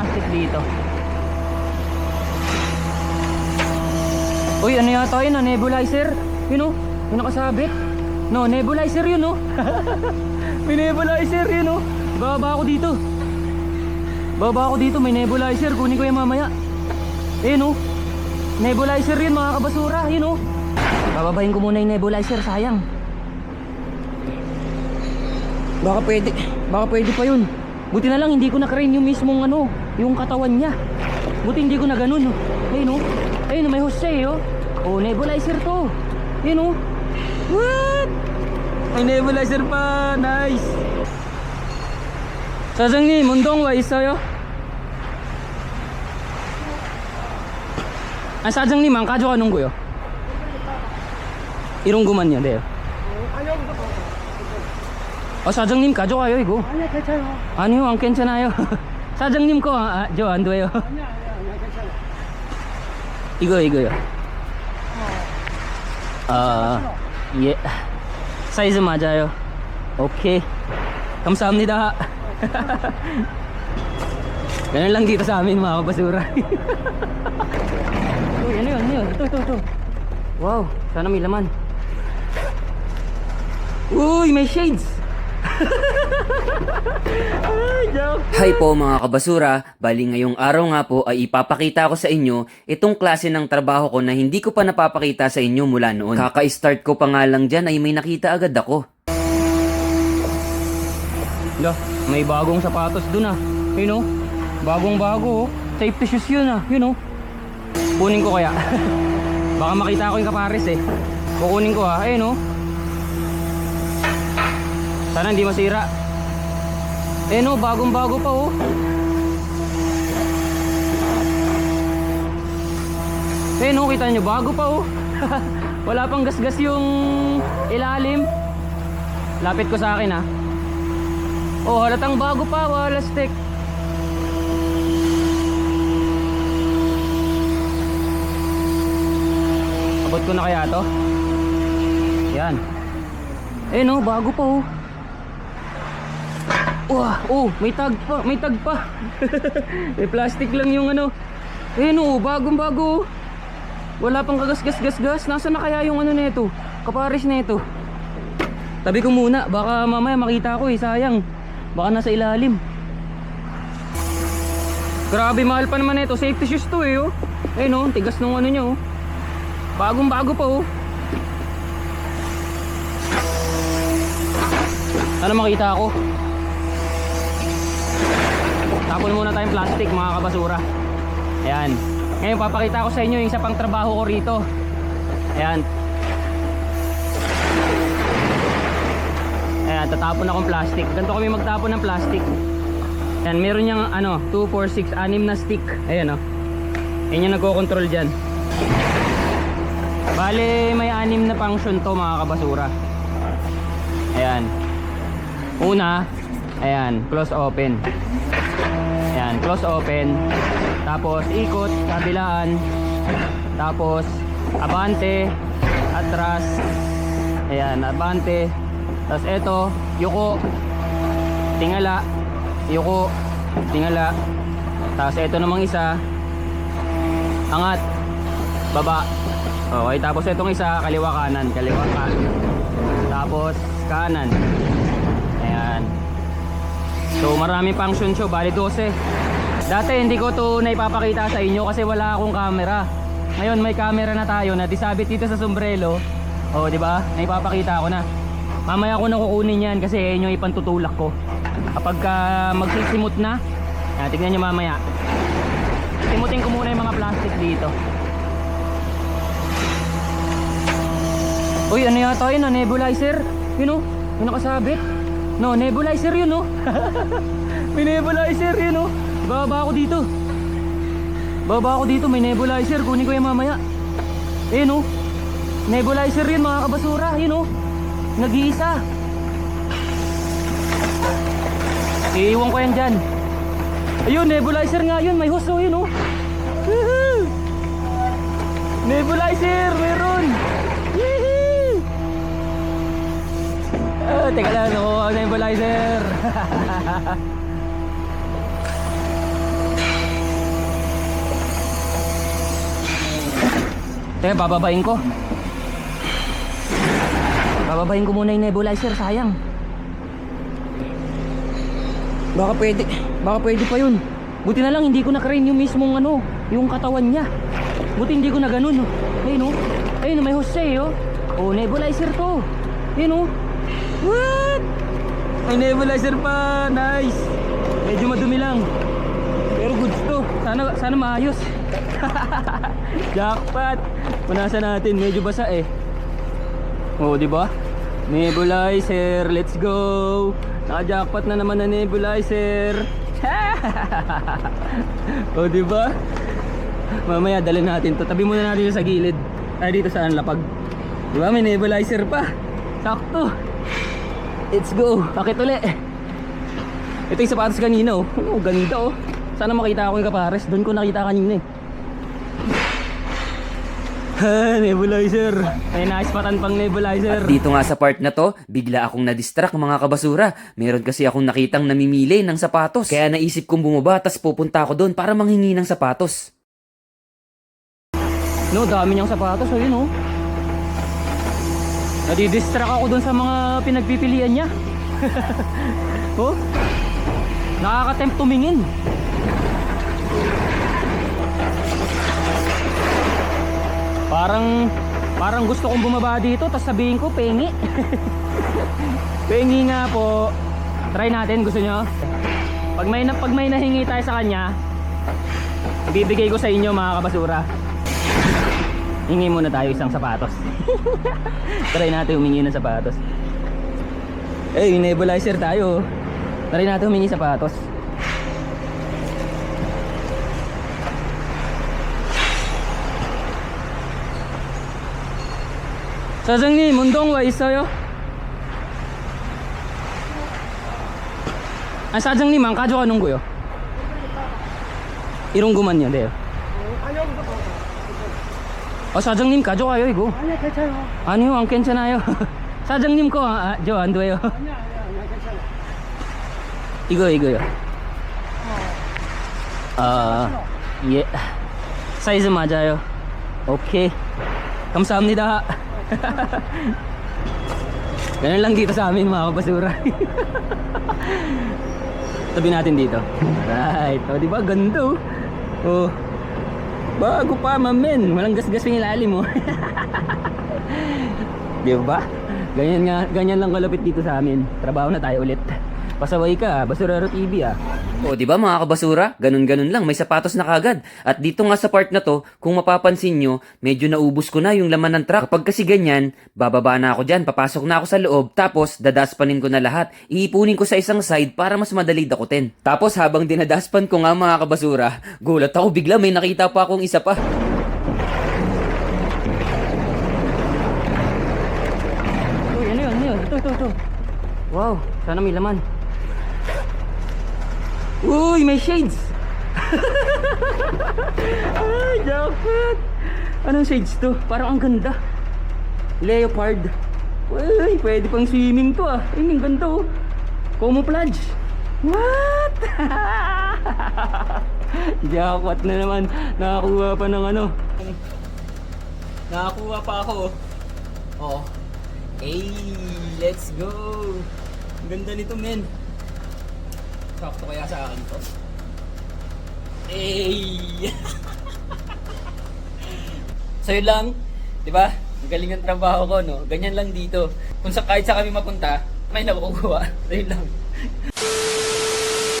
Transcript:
plastic dito. Uy, ano yata yun? ah, Nebulizer? Yun oh, yung nakasabit. No, nebulizer yun oh. may nebulizer yun oh. Baba ako dito. Baba ako dito, may nebulizer. Kunin ko yan mamaya. Ayun oh. Nebulizer yun mga kabasura. Yun oh. Bababahin ko muna yung nebulizer, sayang. Baka pwede, baka pwede pa yun. Buti na lang hindi ko na-crane yung mismong ano, yung katawan niya. Buti hindi ko na ganun. Oh. Ayun oh. Ayun oh, may hose siya eh oh. Oh, nebulizer to. Ayun oh. What? May nebulizer pa. Nice. 사장님 운동 와 있어요? 아 사장님 안 가져가는 거요? 이런 거만요, 네. 어 사장님 가져와요 이거. 아니야 괜찮아 아니요 안 괜찮아요. 사장님 거저안 돼요. 아니야 아니야 아니야 괜찮아 이거 이거요. 아 예. 사이즈 맞아요. 오케이. 감사합니다. Ganun lang dito sa amin mga kabasura. Uy, ano yun? Ano yun? Ito, ito, ito. Wow, sana may laman. Uy, may shades! Hi po mga kabasura, bali ngayong araw nga po ay ipapakita ko sa inyo itong klase ng trabaho ko na hindi ko pa napapakita sa inyo mula noon. Kaka-start ko pa nga lang dyan ay may nakita agad ako. Lo, may bagong sapatos dun ah. Yun oh. Bagong bago oh. Safety shoes yun ah. Yun oh. Kunin ko kaya. Baka makita ko yung kapares eh. Kukunin ko ah. Ayun oh. Sana hindi masira. Ayun oh, bagong bago pa oh. Ayun oh, kita nyo, bago pa oh. Wala pang gasgas yung ilalim. Lapit ko sa akin ah. Oh, halatang bago pa, wala stick. Abot ko na kaya to? Yan. Eh no, bago pa oh. Wah, oh, may tag pa, may tag pa. may plastic lang yung ano. Eh no, bagong bago. oh. Wala pang kagas-gas-gas-gas. Na kaya yung ano nito? Kapares nito. Tabi ko muna, baka mamaya makita ko eh, sayang. Baka nasa ilalim. Grabe mahal pa naman ito. Safety shoes to eh oh. Eh no, tigas nung ano nyo oh. Bagong bago pa oh. Ano makita ako? Tapon muna tayong plastic mga kabasura. Ayan. Ngayon papakita ko sa inyo yung isa pang trabaho ko rito. Ayan. Ayan, tatapon akong plastic. Ganito kami magtapon ng plastic. Ayan, meron niyang ano, 2, 4, 6, 6 na stick. Ayan o. Oh. Ayan yung nagko-control dyan. Bale, may anim na function to mga kabasura. Ayan. Una, ayan, close open. Ayan, close open. Tapos ikot, kabilaan. Tapos abante, atras. Ayan, abante. Tapos ito, yuko, tingala, yuko, tingala. Tapos ito namang isa, angat, baba. Okay, tapos itong isa, kaliwa kanan, kaliwa kanan. Tapos kanan. So marami function siya, bali 12. Dati hindi ko to naipapakita sa inyo kasi wala akong camera. Ngayon may camera na tayo na disabit dito sa sombrero. Oh, di ba? Naipapakita ko na. Mamaya ko na kukunin yan kasi yan yung ipantutulak ko. Kapag ka magsisimot na, yan, tignan nyo mamaya. Simutin ko muna yung mga plastic dito. Uy, ano yata yun? ah, Nebulizer? Yun oh, yung nakasabit. No, nebulizer yun oh. may nebulizer yun oh. Baba ako dito. Baba ako dito, may nebulizer. Kunin ko yan mamaya. Ayun oh. Nebulizer yun mga kabasura. Yun oh. Nag-iisa. Iiwan ko yan dyan. Ayun, nebulizer nga yun. May hose oh, yun. Woohoo! Nebulizer, meron. Yee! teka lang, nakuha na yung balizer. Teka, bababain ko. Bababain ko muna yung nebulizer, sayang. Baka pwede, baka pwede pa yun. Buti na lang hindi ko na-crane yung mismong ano, yung katawan niya. Buti hindi ko na ganun. Ayun oh. Ayun, oh, may Jose eh, oh. Oh, nebulizer to. Ayun oh. What? May nebulizer pa. Nice. Medyo madumi lang. Pero goods to. Sana sana maayos. Jackpot. Punasan natin, medyo basa eh. Oh, di ba? Nebulizer, let's go. Naka-jackpot na naman na nebulizer. oh, di ba? Mamaya dalhin natin to. Tabi muna natin sa gilid. Ay dito saan lapag. Di ba? May nebulizer pa. Sakto. Let's go. Bakit uli? Ito yung sapatos kanina oh. Oh, ganda oh. Sana makita ako yung kapares. Doon ko nakita kanina eh. Ha, nebulizer. May naispatan pang nebulizer. Dito nga sa part na to, bigla akong na-distract mga kabasura. Meron kasi akong nakitang namimili ng sapatos. Kaya naisip kong bumaba tas pupunta ako doon para manghingi ng sapatos. No, dami niyang sapatos. Ayun oh. Nadidistract ako dun sa mga pinagpipilian niya. oh. Nakaka-tempt tumingin. Parang parang gusto kong bumaba dito tapos sabihin ko pengi. pengi nga po. Try natin, gusto nyo? Pag may, pag may nahingi tayo sa kanya, ibibigay ko sa inyo mga kabasura Hingi muna tayo isang sapatos. Try natin humingi ng sapatos. Eh, yung nebulizer tayo. Try natin humingi sapatos. 사장님 운동 와 있어요? 아 사장님 안 가져가는 거요? 이런 거만요, 네. 어 사장님 가져와요 이거 아니야 괜찮아 아니요 안 괜찮아요 사장님 거저 안 돼요 아니야 아니야 아니야 괜찮아 이거 이거요 아예 사이즈 맞아요 오케이 감사합니다 ganun lang dito sa amin mga kabasura tabi natin dito right o diba ganda oh oh Bago pa mamen walang gasgas yung ilalim mo Di ba? Ganyan nga, ganyan lang kalapit dito sa amin. Trabaho na tayo ulit. Pasaway ka, Basurero TV ah. O di ba mga kabasura? Ganun-ganun lang, may sapatos na kagad. At dito nga sa part na to, kung mapapansin nyo, medyo naubos ko na yung laman ng truck. Kapag kasi ganyan, bababa na ako dyan, papasok na ako sa loob, tapos dadaspanin ko na lahat. Iipunin ko sa isang side para mas madali dakutin. Tapos habang dinadaspan ko nga mga kabasura, gulat ako bigla may nakita pa akong isa pa. Uy, ano yun, ano yun? Ito, ito, ito. Wow, sana may laman. Uy, may shades! Ay, jackpot! Anong shades to? Parang ang ganda. Leopard. Uy, pwede pang swimming to ah. Ay, ang ganda oh. Camouflage. What? jackpot na naman. Nakakuha pa ng ano. Nakakuha pa ako oh. Oh. Hey, let's go! Ganda nito, men. Sakto kaya sa akin to? Hey! so yun lang, di ba? Ang galing ng trabaho ko, no? Ganyan lang dito. Kung sa kahit sa kami mapunta, may nakukuha. So yun lang.